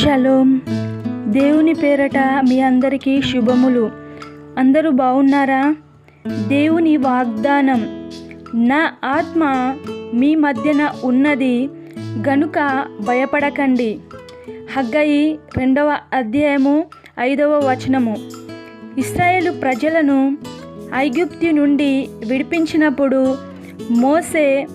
Shalom. దేవుని పేరట మీ అందరికీ శుభములు. అందరూ బాగున్నారా? దేవుని వాగ్దానం నా ఆత్మ మీ మధ్యన ఉన్నది గనుక భయపడకండి. హగ్గయి రెండవ అధ్యాయము ఐదవ వచనము. ఇస్రాయేలు ప్రజలను ఐగుప్తి నుండి విడిపించినప్పుడు మోసే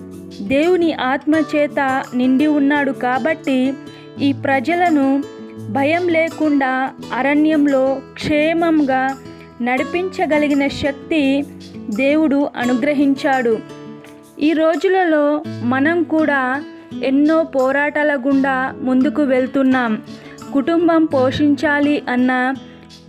దేవుని ఆత్మ చేత నిండి ఉన్నాడు కాబట్టి ఈ ప్రజలను భయం లేకుండా అరణ్యంలో క్షేమంగా నడిపించగలిగిన శక్తి దేవుడు అనుగ్రహించాడు. ఈ రోజులలో మనం కూడా ఎన్నో పోరాటాల గుండా ముందుకు వెళ్తున్నాం. కుటుంబం పోషించాలి అన్న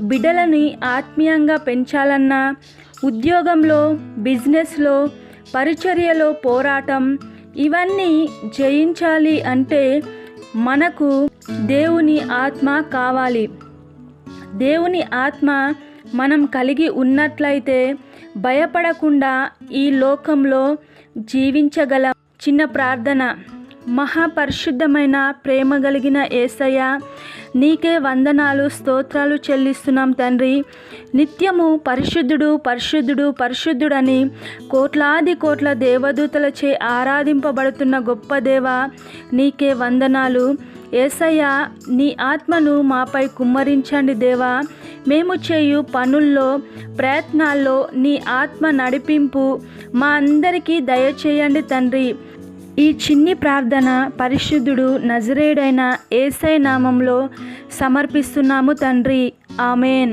బిడ్డలని ఆత్మీయంగా పెంచాలన్న ఉద్యోగంలో బిజినెస్లో పరిచర్యలో పోరాటం ఇవన్నీ జయించాలి అంటే మనకు దేవుని ఆత్మ కావాలి. దేవుని ఆత్మ మనం కలిగి ఉన్నట్లయితే భయపడకుండా ఈ లోకంలో జీవించగల చిన్న ప్రార్థన. మహాపరిశుద్ధమైన ప్రేమ కలిగిన ఏసయ్య నీకే వందనాలు స్తోత్రాలు చెల్లిస్తున్నాం తండ్రి. నిత్యము పరిశుద్ధుడు పరిశుద్ధుడు పరిశుద్ధుడని కోట్లాది కోట్ల దేవదూతలచే ఆరాధింపబడుతున్న గొప్ప దేవ నీకే వందనాలు. ఏసయ్య నీ ఆత్మను మాపై కుమ్మరించండి దేవా. మేము చేయు పనుల్లో ప్రయత్నాల్లో నీ ఆత్మ నడిపింపు మా అందరికీ దయచేయండి తండ్రి. ఈ చిన్ని ప్రార్థన పరిశుద్ధుడు నజరేడైన ఏసై నామంలో సమర్పిస్తున్నాము తండ్రి. ఆమెన్.